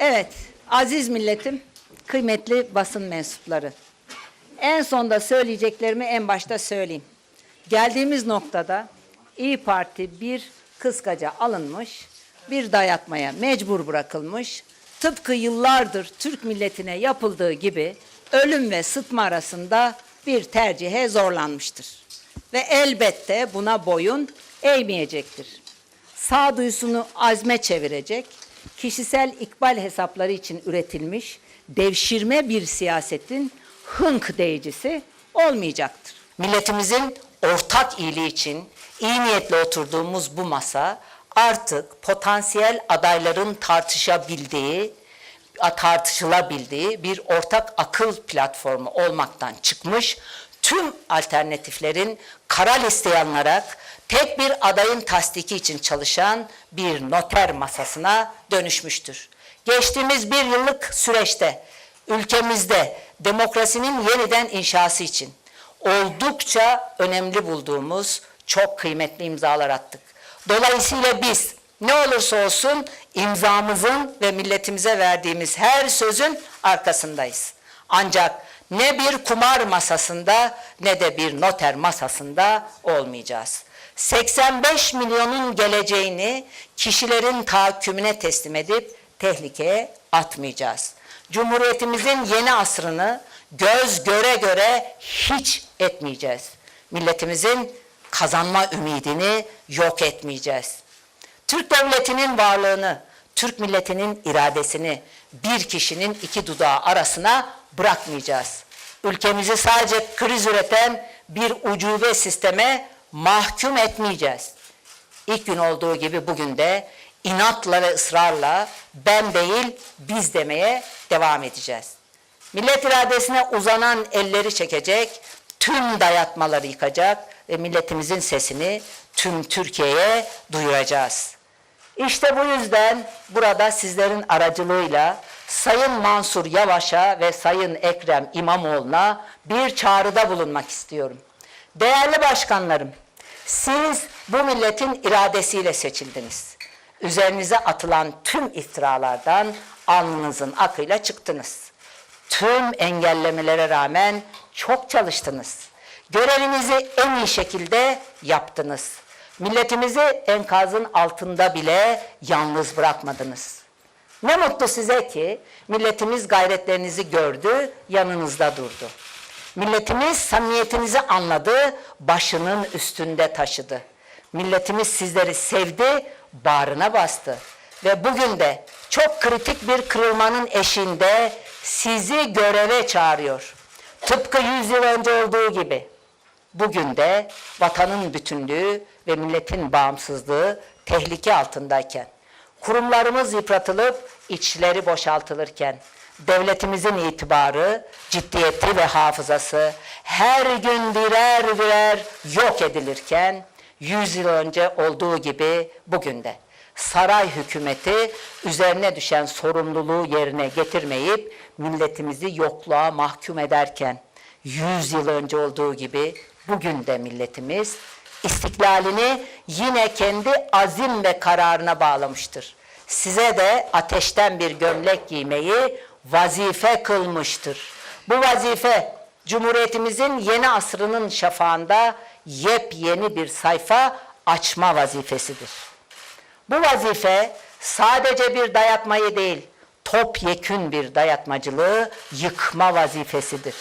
Evet, aziz milletim, kıymetli basın mensupları. En sonda söyleyeceklerimi en başta söyleyeyim. Geldiğimiz noktada İyi Parti bir kıskaca alınmış, bir dayatmaya mecbur bırakılmış, tıpkı yıllardır Türk milletine yapıldığı gibi ölüm ve sıtma arasında bir tercihe zorlanmıştır. Ve elbette buna boyun eğmeyecektir sağduyusunu azme çevirecek, kişisel ikbal hesapları için üretilmiş devşirme bir siyasetin hınk deyicisi olmayacaktır. Milletimizin ortak iyiliği için iyi niyetle oturduğumuz bu masa artık potansiyel adayların tartışabildiği, tartışılabildiği bir ortak akıl platformu olmaktan çıkmış, tüm alternatiflerin kara listeye alınarak tek bir adayın tasdiki için çalışan bir noter masasına dönüşmüştür. Geçtiğimiz bir yıllık süreçte ülkemizde demokrasinin yeniden inşası için oldukça önemli bulduğumuz çok kıymetli imzalar attık. Dolayısıyla biz ne olursa olsun imzamızın ve milletimize verdiğimiz her sözün arkasındayız. Ancak ne bir kumar masasında ne de bir noter masasında olmayacağız. 85 milyonun geleceğini kişilerin tahakkümüne teslim edip tehlikeye atmayacağız. Cumhuriyetimizin yeni asrını göz göre göre hiç etmeyeceğiz. Milletimizin kazanma ümidini yok etmeyeceğiz. Türk devletinin varlığını, Türk milletinin iradesini bir kişinin iki dudağı arasına bırakmayacağız. Ülkemizi sadece kriz üreten bir ucube sisteme mahkum etmeyeceğiz. İlk gün olduğu gibi bugün de inatla ve ısrarla ben değil biz demeye devam edeceğiz. Millet iradesine uzanan elleri çekecek, tüm dayatmaları yıkacak ve milletimizin sesini tüm Türkiye'ye duyuracağız. İşte bu yüzden burada sizlerin aracılığıyla Sayın Mansur Yavaş'a ve Sayın Ekrem İmamoğlu'na bir çağrıda bulunmak istiyorum. Değerli başkanlarım, siz bu milletin iradesiyle seçildiniz. Üzerinize atılan tüm iftiralardan alnınızın akıyla çıktınız. Tüm engellemelere rağmen çok çalıştınız. Görevinizi en iyi şekilde yaptınız. Milletimizi enkazın altında bile yalnız bırakmadınız. Ne mutlu size ki milletimiz gayretlerinizi gördü, yanınızda durdu. Milletimiz samimiyetinizi anladı, başının üstünde taşıdı. Milletimiz sizleri sevdi, bağrına bastı. Ve bugün de çok kritik bir kırılmanın eşiğinde sizi göreve çağırıyor. Tıpkı 100 yıl önce olduğu gibi. Bugün de vatanın bütünlüğü ve milletin bağımsızlığı tehlike altındayken, kurumlarımız yıpratılıp içleri boşaltılırken, devletimizin itibarı, ciddiyeti ve hafızası her gün birer birer yok edilirken, 100 yıl önce olduğu gibi bugün de saray hükümeti üzerine düşen sorumluluğu yerine getirmeyip milletimizi yokluğa mahkum ederken 100 yıl önce olduğu gibi bugün de milletimiz istiklalini yine kendi azim ve kararına bağlamıştır. Size de ateşten bir gömlek giymeyi vazife kılmıştır. Bu vazife Cumhuriyetimizin yeni asrının şafağında yepyeni bir sayfa açma vazifesidir. Bu vazife sadece bir dayatmayı değil, topyekün bir dayatmacılığı yıkma vazifesidir.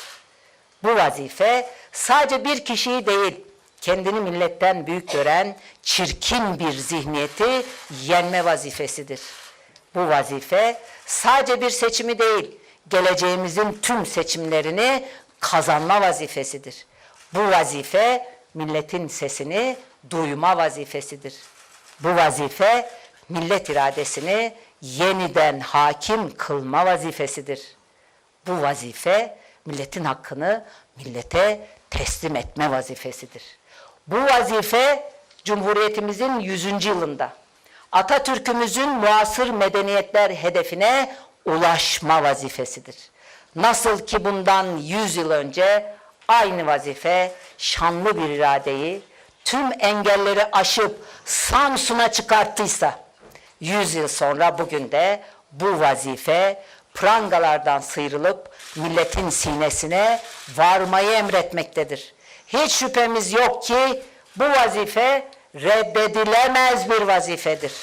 Bu vazife sadece bir kişiyi değil, kendini milletten büyük gören çirkin bir zihniyeti yenme vazifesidir. Bu vazife sadece bir seçimi değil, geleceğimizin tüm seçimlerini kazanma vazifesidir. Bu vazife milletin sesini duyma vazifesidir. Bu vazife millet iradesini yeniden hakim kılma vazifesidir. Bu vazife milletin hakkını millete teslim etme vazifesidir. Bu vazife Cumhuriyetimizin 100. yılında Atatürk'ümüzün muasır medeniyetler hedefine ulaşma vazifesidir. Nasıl ki bundan 100 yıl önce aynı vazife şanlı bir iradeyi tüm engelleri aşıp Samsun'a çıkarttıysa 100 yıl sonra bugün de bu vazife prangalardan sıyrılıp milletin sinesine varmayı emretmektedir. Hiç şüphemiz yok ki bu vazife reddedilemez bir vazifedir.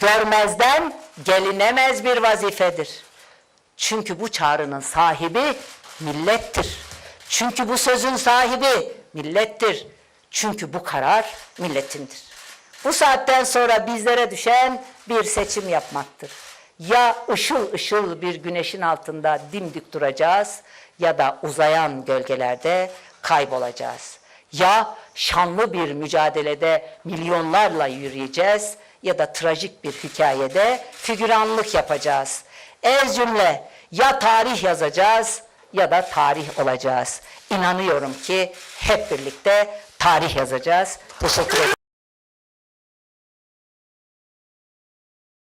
Görmezden gelinemez bir vazifedir. Çünkü bu çağrının sahibi millettir. Çünkü bu sözün sahibi millettir. Çünkü bu karar milletindir. Bu saatten sonra bizlere düşen bir seçim yapmaktır. Ya ışıl ışıl bir güneşin altında dimdik duracağız ya da uzayan gölgelerde kaybolacağız. Ya şanlı bir mücadelede milyonlarla yürüyeceğiz ya da trajik bir hikayede figüranlık yapacağız. Ez cümle ya tarih yazacağız ya da tarih olacağız. İnanıyorum ki hep birlikte tarih yazacağız. Teşekkür ederim.